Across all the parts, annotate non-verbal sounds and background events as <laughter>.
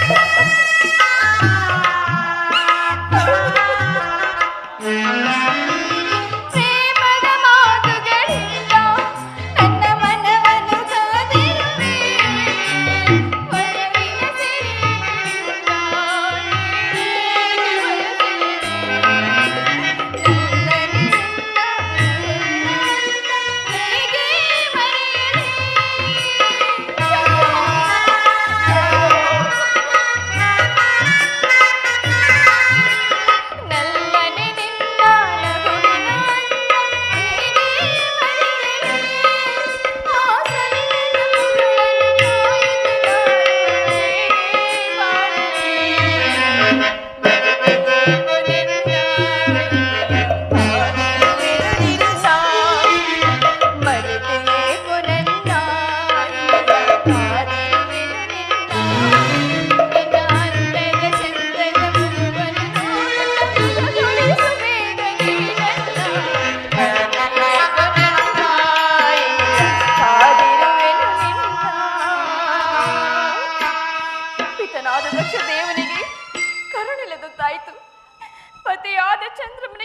Thank <laughs> you.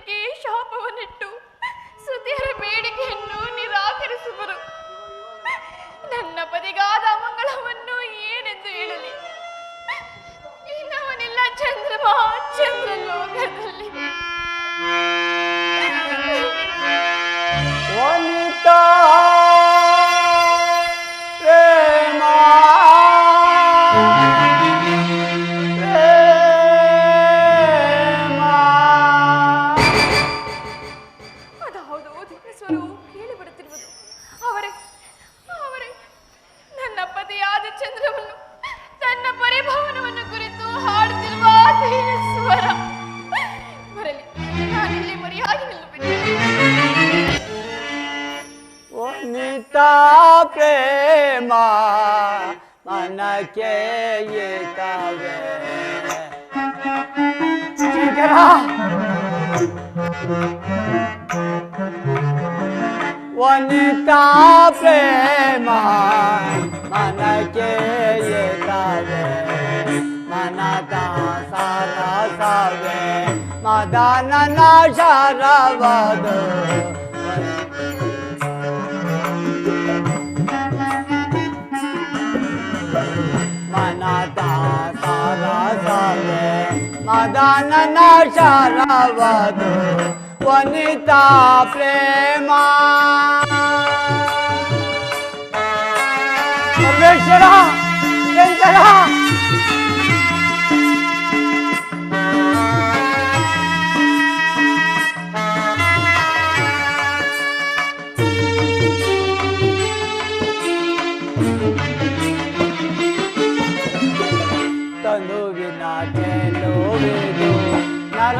ಚಂದ್ರಮನಿಗೆ ಶಾಪವನ್ನಿಟ್ಟು ಸುತಿಯರ ಬೇಡಿಕೆಯನ್ನು ನಿರಾಕರಿಸುವರು. ನನ್ನ ಪದಿಗಾದ ಮಂಗಳವನ್ನು ప్రేమా మనకే ఈతవే శంకరా వనిత ప్రేమా మనకే ఈతవే మనతా సారా సావే మదన నా శరవదు ಮದನನ ಶರವದು ವನಿತಾ ಪ್ರೇಮ ಪರಮೇಶ್ವರ ಶಂಕರ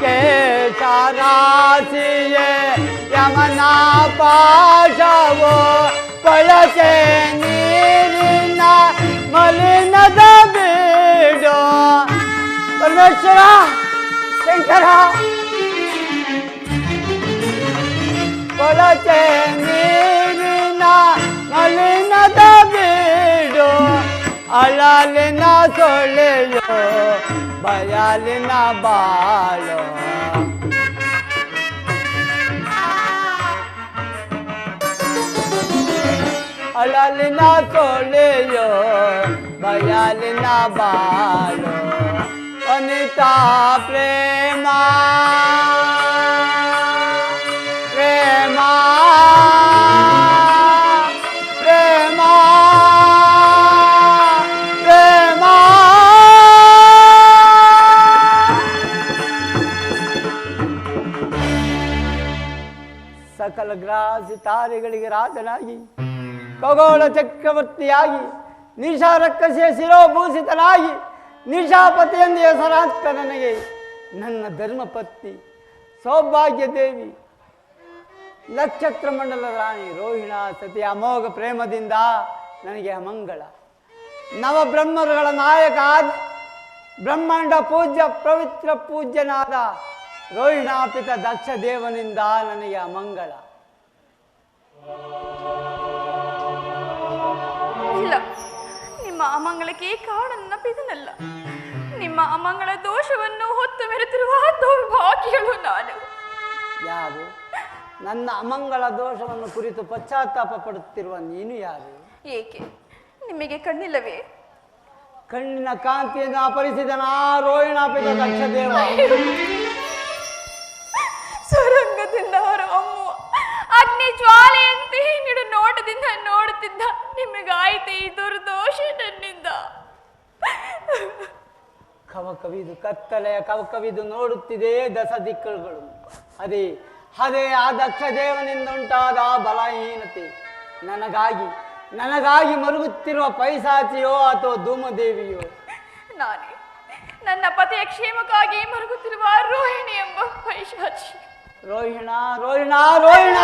ಕೇಶರಾಶಿಯೇ ಯಮನ ಪಾಶವೋ ಪಳಕೆ ನೀರಿನ ಮಲಿನದ ಬೀಡು. ಪರಮೇಶ್ವರ, ಶಂಕರ ಕೊಳಚೆ ನೀರಿನ ಮಲಿನದ ಬೀಡು. ಅಳಲಿನ ಸೊಳ್ಳೆಯೋ ಬಯಲಿನ ಬಾಳೋ ಅಳಲಿನ ಸೊಳ್ಳೆಯೋ ಬಯಲಿನ ಬಾಳೋ ಅನಿತಾ ಪ್ರೇಮ ಪ್ರೇಮ ಸಕಲ ಗ್ರಾಸಿ ತಾರೆಗಳಿಗೆ ರಾಜನಾಗಿ, ಖಗೋಳ ಚಕ್ರವರ್ತಿಯಾಗಿ ನಿಶಾರಕ್ಕಸೆ ಶಿರೋಭೂಷಿತನಾಗಿ ನಿಶಾಪತಿ ಎಂದು ಹೆಸರಾಂತ ನನಗೆ ನನ್ನ ಧರ್ಮಪತ್ನಿ ಸೌಭಾಗ್ಯ ದೇವಿ ನಕ್ಷತ್ರ ಮಂಡಲ ರಾಣಿ ರೋಹಿಣ ಸತಿ ಅಮೋಘ ಪ್ರೇಮದಿಂದ ನನಗೆ ಅಮಂಗಳ. ನವಬ್ರಹ್ಮರುಗಳ ನಾಯಕ ಆದ ಬ್ರಹ್ಮಾಂಡ ಪೂಜ್ಯ ಪವಿತ್ರ ಪೂಜ್ಯನಾದ ರೋಹಿಣಾಪಿತ ದಕ್ಷ ದೇವನಿಂದ ನನಗೆ ಅಮಂಗಳ. ಇಲ್ಲ ನಿಮ್ಮ ಅಮಂಗಳಕ್ಕೆ ಕಾರಣ ನೆನಪಿದನಲ್ಲ ನಿಮ್ಮ ಅಮಂಗಳ ದೋಷವನ್ನು ಹೊತ್ತು ಮೆರೆತಿರುವ ದೌರ್ಭಾಗ್ಯಗಳು ನಾನು. ಯಾರು? ನನ್ನ ಅಮಂಗಳ ದೋಷವನ್ನು ಕುರಿತು ಪಶ್ಚಾತ್ತಾಪ ಪಡುತ್ತಿರುವ ನೀನು ಯಾರು? ಏಕೆ? ನಿಮಗೆ ಕಣ್ಣಿಲ್ಲವೇ? ಕಣ್ಣಿನ ಕಾಂತಿಯನ್ನು ಅಪರಿಸಿದನ ರೋಹಿಣಾಪಿತ ದಕ್ಷ <laughs> ನೋಡುತ್ತಿದ್ದ ನಿಮಗಾಯ್ತು ಈ ದುರ್ದೋಷ ನನ್ನಿಂದ? ಕವಕವಿದು ಕತ್ತಲೆಯ ಕವಕವಿದು ನೋಡುತ್ತಿದೆ ದಸ ದಿಕ್ಕುಗಳು. ಅದೇ ಅದೇ ಆ ದಕ್ಷ ದೇವನಿಂದ ಉಂಟಾದ ಆ ಬಲಹೀನತೆ. ನನಗಾಗಿ ನನಗಾಗಿ ಮರುಗುತ್ತಿರುವ ಪೈಸಾಚಿಯೋ ಅಥವಾ ಧೂಮದೇವಿಯೋ? ನಾನೇ ನನ್ನ ಪತಿಯ ಕ್ಷೇಮಕ್ಕಾಗಿ ಮರುಗುತ್ತಿರುವ ರೋಹಿಣಿ ಎಂಬ ಪೈಶಾಚಿ ರೋಹಿಣ ರೋಹಿಣ ರೋಹಿಣ!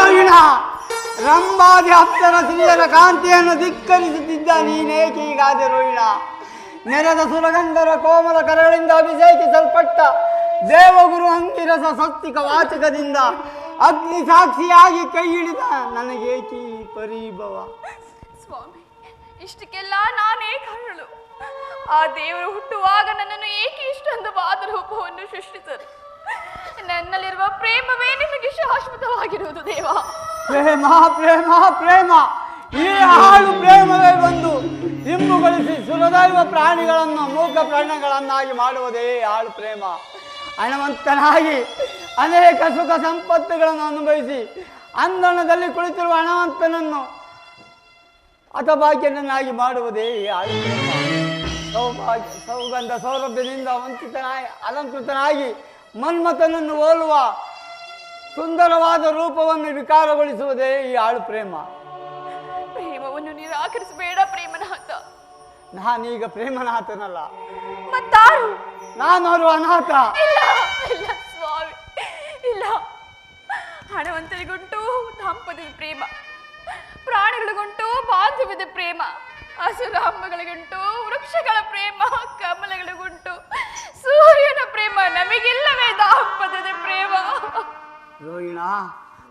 ರೋಹಿಣ! ರಂಭಾದಿ ಅಪ್ಸರ ಸ್ತ್ರೀಯರ ಕಾಂತಿಯನ್ನು ಧಿಕ್ಕರಿಸುತ್ತಿದ್ದ ನೀನೇಕೆ ಹೀಗಾದೆ ಇಲ್ಲ ನೆರೆದ ಸುರಗಂಧರ ಕೋಮಲ ಕರಗಳಿಂದ ಅಭಿಷೇಕಿಸಲ್ಪಟ್ಟ ದೇವಗುರು ಅಂಗಿರಸ ಸತ್ತಿಕ ವಾಚಕದಿಂದ ಅಗ್ನಿ ಸಾಕ್ಷಿಯಾಗಿ ಕೈ ಹಿಡಿದ ನನಗೇಕಿ ಪರಿಭವ? ಸ್ವಾಮಿ, ಇಷ್ಟಕ್ಕೆಲ್ಲ ನಾನೇ ಕಾರಣಳು ಆ ದೇವರು ಹುಟ್ಟುವಾಗ ನನ್ನನ್ನು ಏಕೆ ಇಷ್ಟೊಂದು ಬಾದರೂಪವನ್ನು ಸೃಷ್ಟಿಸರು? ನನ್ನಲ್ಲಿರುವ ಪ್ರೇಮವೇ ನಿಮಗೆ ಶಾಶ್ವತವಾಗಿರುವುದು ದೇವ. ಪ್ರೇಮ ಪ್ರೇಮ ಪ್ರೇಮ. ಈ ಹಾಡು ಪ್ರೇಮವೇ ಬಂದು ಇಂಬುಗೊಳಿಸಿ ಸುರದೈವ ಪ್ರಾಣಿಗಳನ್ನು, ಮೂಕ ಪ್ರಾಣಗಳನ್ನಾಗಿ ಮಾಡುವುದೇ ಹಾಳು ಪ್ರೇಮ. ಹಣವಂತನಾಗಿ ಅನೇಕ ಸುಖ ಸಂಪತ್ತುಗಳನ್ನು ಅನುಭವಿಸಿ ಅಂದಣದಲ್ಲಿ ಕುಳಿತಿರುವ ಹಣವಂತನನ್ನು ಹತಭಾಗ್ಯನನ್ನಾಗಿ ಮಾಡುವುದೇ ಈ ಪ್ರೇಮ. ಸೌಭಾಗ್ಯ, ಸೌಗಂಧ ಸೌಲಭ್ಯದಿಂದ ವಂಚಿತನಾಗಿ, ಅಲಂಕೃತನಾಗಿ ಮನ್ಮಥನನ್ನು ಹೋಲುವ ಸುಂದರವಾದ ರೂಪವನ್ನು ವಿಕಾರಗೊಳಿಸುವುದೇ ಈ ಆಳು ಪ್ರೇಮ. ಪ್ರೇಮವನ್ನು ನಿರಾಕರಿಸಬೇಡ ಪ್ರೇಮನಾಥ. ನಾನೀಗ ಪ್ರೇಮನಾಥನಲ್ಲ. ಮತ್ತಾರು? ನಾನವರು ಅನಾಥ. ಇಲ್ಲ ಇಲ್ಲ ಸ್ವಾಮಿ ಇಲ್ಲ. ಹಣವಂತರಿಗುಂಟು ದಾಂಪತ್ಯದ ಪ್ರೇಮ. ಪ್ರಾಣಿಗಳಿಗುಂಟು ಬಾಂಧವ್ಯದ ಪ್ರೇಮ. ಹಸುರಾಂಬಗಳಿಗುಂಟು ವೃಕ್ಷಗಳ ಪ್ರೇಮ ಕಮಲಗಳಿಗುಂಟು ಸೂರ್ಯನ ಪ್ರೇಮ. ನಮಗಿಲ್ಲವೇ ದಾಂಪತ್ಯದ ಪ್ರೇಮ. ರೋಹಿಣ,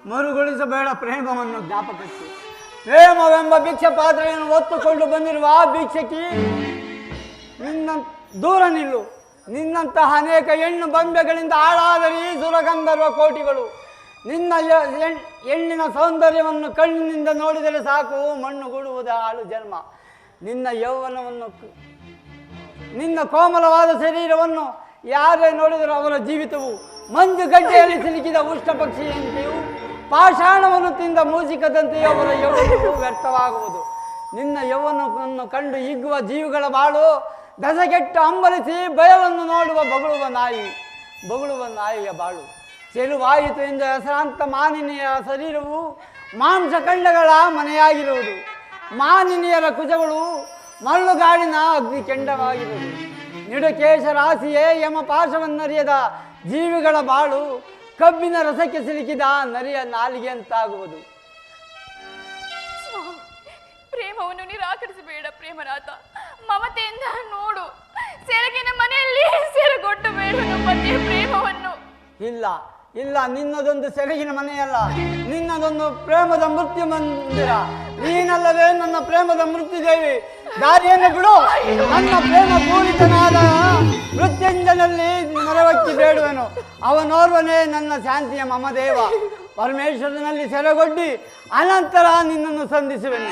ಮರುಗೊಳಿಸಬೇಡ ಪ್ರೇಮವನ್ನು ಜ್ಞಾಪಕಕ್ಕೆ. ಪ್ರೇಮವೆಂಬ ಭಿಕ್ಷೆ ಪಾತ್ರೆಯನ್ನು ಒತ್ತುಕೊಂಡು ಬಂದಿರುವ ಆ ಭಿಕ್ಷಕಿ ನಿನ್ನ ದೂರ ನಿಲ್ಲು. ನಿನ್ನಂತಹ ಅನೇಕ ಹೆಣ್ಣು ಬಂಬೆಗಳಿಂದ ಹಾಳಾದರೆ ಸುರಗಂಧರ್ವ ಕೋಟಿಗಳು. ನಿನ್ನ ಹೆಣ್ಣಿನ ಸೌಂದರ್ಯವನ್ನು ಕಣ್ಣಿನಿಂದ ನೋಡಿದರೆ ಸಾಕು, ಮಣ್ಣು ಮಣ್ಣುಗೂಡುವುದು ಆಳು ಜನ್ಮ. ನಿನ್ನ ಯೌವನವನ್ನು ನಿನ್ನ ಕೋಮಲವಾದ ಶರೀರವನ್ನು ಯಾರೇ ನೋಡಿದರೂ ಅವರ ಜೀವಿತವು ಮಂಜು ಗಡ್ಡೆಯಲ್ಲಿ ಸಿಲುಕಿದ ಉಷ್ಣ ಪಕ್ಷಿಯಂತೆಯೂ ಪಾಷಾಣವನ್ನು ತಿಂದ ಮೂಸಿಕದಂತೆಯೂ ಅವರ ಯೌವನವು ವ್ಯರ್ಥವಾಗುವುದು. ನಿನ್ನ ಯೌವನವನ್ನು ಕಂಡು ಹಿಗ್ಗುವ ಜೀವಿಗಳ ಬಾಳು ದಸಗೆಟ್ಟು ಅಂಬಲಿಸಿ ಬಯಲನ್ನು ನೋಡುವ ಬಗಳುವ ನಾಯಿ, ಬಗಳುವ ನಾಯಿಯ ಬಾಳು. ಚೆಲುವಾಯಿತು ಎಂದು ಹೆಸರಾಂತ ಮಾನಿನಿಯ ಶರೀರವು ಮಾಂಸಖಂಡಗಳ ಮನೆಯಾಗಿರುವುದು. ಮಾನಿನಿಯರ ಕುಜಗಳು ಮರಳುಗಾಡಿನ ಅಗ್ನಿ ಕೆಂಡವಾಗಿರುವುದು ನಿಡುಕೇಶ ರಾಶಿಯೇ ಯಮ ಪಾಶವನ್ನರಿಯದ ಜೀವಿಗಳ ಬಾಳು ಕಬ್ಬಿನ ರಸಕ್ಕೆ ಸಿಲುಕಿದ ನರಿಯ ನಾಲಿಗೆ ಅಂತಾಗುವುದು. ಪ್ರೇಮವನ್ನು ನಿರಾಕರಿಸಬೇಡ ಪ್ರೇಮನಾಥ ಮಮತೆಯಿಂದ ನೋಡು. ಸೆರಗಿನ ಮನೆಯಲ್ಲಿ ಸೆರಗೊಟ್ಟು ಬೇಡ ಪತಿಯ ಪ್ರೇಮವನ್ನು. ಇಲ್ಲ ಇಲ್ಲ ನಿನ್ನದೊಂದು ಸೆರಗಿನ ಮನೆಯಲ್ಲ ನಿನ್ನದೊಂದು ಪ್ರೇಮದ ಮೃತ್ಯು ಮಂದಿರ. ನೀನಲ್ಲವೇ ನನ್ನ ಪ್ರೇಮದ ಮೃತ್ಯುದೇವಿ ದಾರಿಯನ್ನು ಬಿಡು. ನನ್ನ ಪ್ರೇಮ ಪೂರಿತನಾದ ಮೃತ್ಯುಂಜನಲ್ಲಿ ನೆರವಕ್ಕಿ ಬೇಡುವೆನು. ಅವನೋರ್ವನೇ ನನ್ನ ಶಾಂತಿಯ ಮಮದೇವ. ಪರಮೇಶ್ವರನಲ್ಲಿ ಸೆರೆಗೊಡ್ಡಿ ಅನಂತರ ನಿನ್ನನ್ನು ಸಂಧಿಸುವೆನು.